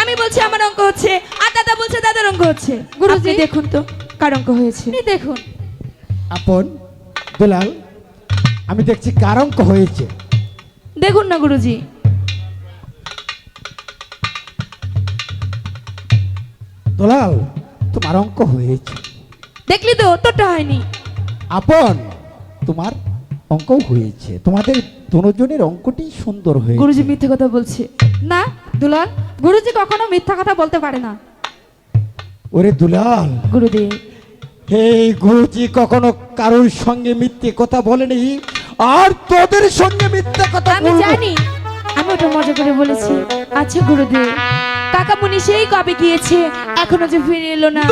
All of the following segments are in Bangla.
আমি বলছি আমার অঙ্ক হচ্ছে। আর দাদা বলছে দাদার অঙ্ক হচ্ছে। গুরুজি। দেখুন তো কার অঙ্ক হয়েছে। আপনি দেখুন। আপন দুলাল আমি দেখছি কার অঙ্ক হয়েছে। দেখুন না গুরুজি। দুলাল তোমার অঙ্ক হয়েছে। দেখলি তো তোরটা হয়নি। আপন তোমার অঙ্ক হয়েছে। তোমাদের দুজনের অঙ্কটি সুন্দর হয়েছে। গুরুজি মিথ্যে কথা বলছে। না দুলাল গুরুজি কখনো মিথ্যা কথা বলতে পারে না। ওরে দুলাল গুরুদেব এই গুরুজি কখনো কারোর সঙ্গে মিথ্যে কথা বলেনি? আর তোদের সঙ্গে মিথ্যে কথা আমি জানি আমি ওটা মজা করে বলেছি। আচ্ছা গুরুদেব কাকামুনি সেই কবে গিয়েছে? এখনও যে ফিরে এলো না।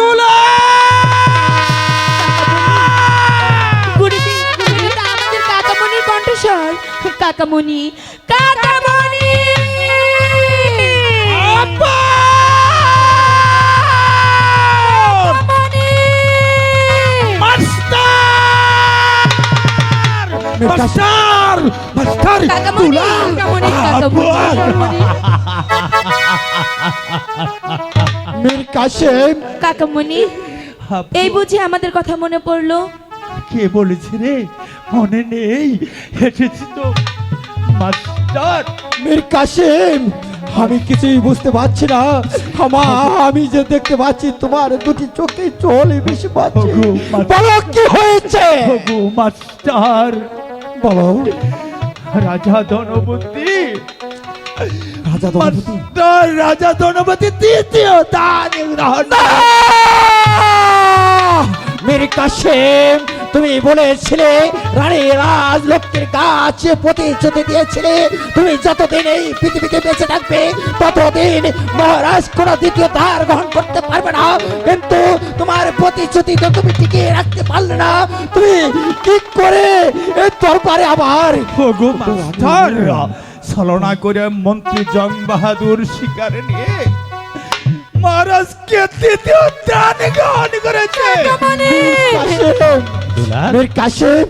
কাকামণি কাকামণি কাকামণি! দুলাল কাকামণি, কাকামণি, কাকামণি। মীর কাসেম কাকামণি এই বুঝি আমাদের কথা মনে পড়ল? কে বলেছে রে? মনে নেই। এসেছি তো। মাস্টার মীর কাসেম আমি কিছুই বুঝতে পারছি না। আমা আমি যে দেখতে পাচ্ছি তোমার দুটি চোখে জল বেশি পাচ্ছে বলো কি হয়েছে? মাস্টার। বলো। রাজা ধনপতি রাজা মাস্টার রাজা ধনপতি দ্বিতীয় দান মীর কাসেম তুমি বলেছিলে রানী রাজলক্ষ্মীর কাছে প্রতিশ্রুতি দিয়েছিলে। তুমি যতদিন এই পৃথিবীতে বেঁচে থাকবে ততদিন মহারাজ কোন দ্বিতীয় ধার গ্রহণ করতে পারবে না। কিন্তু তোমার প্রতিশ্রুতি তো তুমি টিকিয়ে রাখতে পারলে না। তুমি কি করে এই দরবারে আবার ছলনা করে মন্ত্রী জং বাহাদুর শিকারে নিয়ে মহারাজকে দ্বিতীয় দান গ্রহণ করেছে। কাসেম মীর কাসেম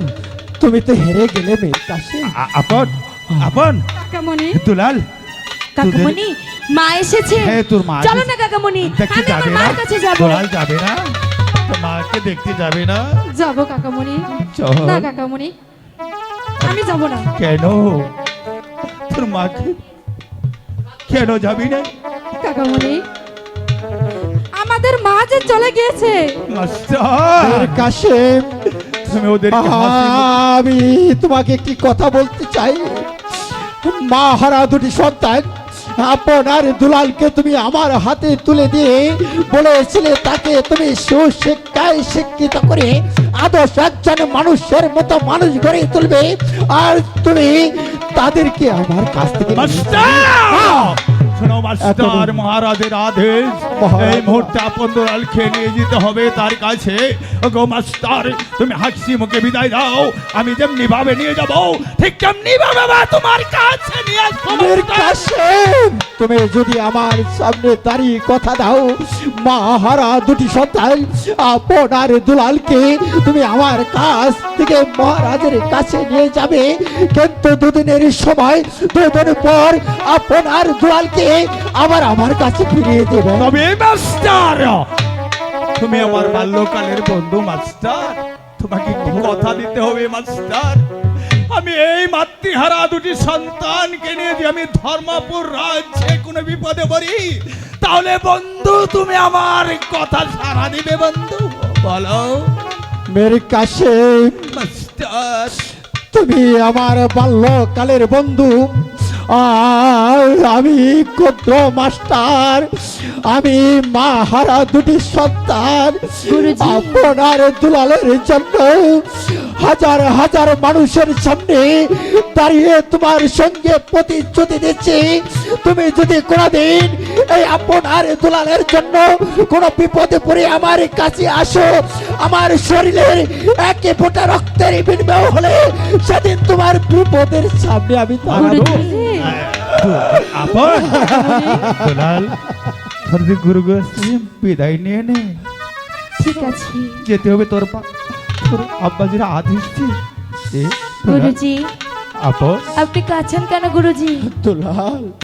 তুমি তো হেরে গেলে মীর কাসেম। আপন আপন। কাকামণি। দুলাল কাকামণি মা এসেছে। হ্যাঁ তোর মা চলো না কাকামণি দেখতে আমি আমার যাবে না। মার কাছে যাব। দুলাল যাবে না। তোর মাকে দেখতে যাবে না। যাব কাকামণি। চল। না কাকামণি আমি যাব না। কেন? তোর মাকে কেন যাবি না? কাকামণি আমাদের মা যে চলে গিয়েছে। মাস্টার মীর কাসেম তুমি হাসি মুখে- আমি তোমাকে একটি কথা বলতে চাই। মা হারা দুটি সন্তান আপনার দুলালকে তুমি আমার হাতে তুলে দিয়ে বলেছিলে তাকে তুমি সুশিক্ষায় শিক্ষিত করে আদর্শ একজন মানুষের মতো মানুষ গড়ে তুলবে। আর তুমি তাদেরকে আমার কাছ থেকে শোনো মাস্টার মহারাজের আদেশ। এই মুহূর্তে আপন দুলালকে নিয়ে যেতে হবে তার কাছে। গো মাস্টার তুমি হাসি মুখে বিদায় দাও। আমি যেমনি ভাবে নিয়ে যাব ঠিক তেমনি ভাবে বা তোমার কাছে নিয়ে আসব। তুমি যদি আমার সামনে দাঁড়িয়ে কথা দাও মা হারা দুটি সন্তান আপনার দুলালকে তুমি আমার কাছ থেকে মহারাজের কাছে নিয়ে যাবে। কিন্তু দুদিনের সময় দুদিন পর আপনার দুলালকে আবার আমার কাছে ফিরিয়ে দেবে। তবে মাস্টার! তুমি আমার বাল্যকালের বন্ধু মাস্টার। তোমাকে কথা দিতে হবে মাস্টার। আমি এই মাতৃহারা দুটি সন্তানকে নিয়ে যদি আমি ধর্মপুর রাজ্যে কোনো বিপদে পড়ি তাহলে বন্ধু তুমি আমার কথা সারা দিবে বন্ধু। বলো। মের কাসেম মাস্টার। তুমি আমার বাল্যকালের বন্ধু আর আমি ক্ষুদ্র মাস্টার আমি মা হারা দুটি সন্তান। আপনার দুলালের জন্য হাজার হাজার মানুষের সামনে দাঁড়িয়ে তোমার সঙ্গে প্রতিশ্রুতি দিচ্ছি। তুমি যদি কোনোদিন এই আপনার দুলালের জন্য কোনো বিপদে পড়ে আমার কাছে আসো আমার শরীরের একে ফোঁটা রক্তের বিনিময় হলে সেদিন তোমার বিপদের সামনে আমি দাঁড়াবো। আপন? দুলাল গুরু বিদায় নিয়ে নে। ঠিক আছে। যেতে হবে তোর পা। তোর আব্বাজির আদেশ গুরুজি। আপন আপনি কাছেন কেন গুরুজি? দুলাল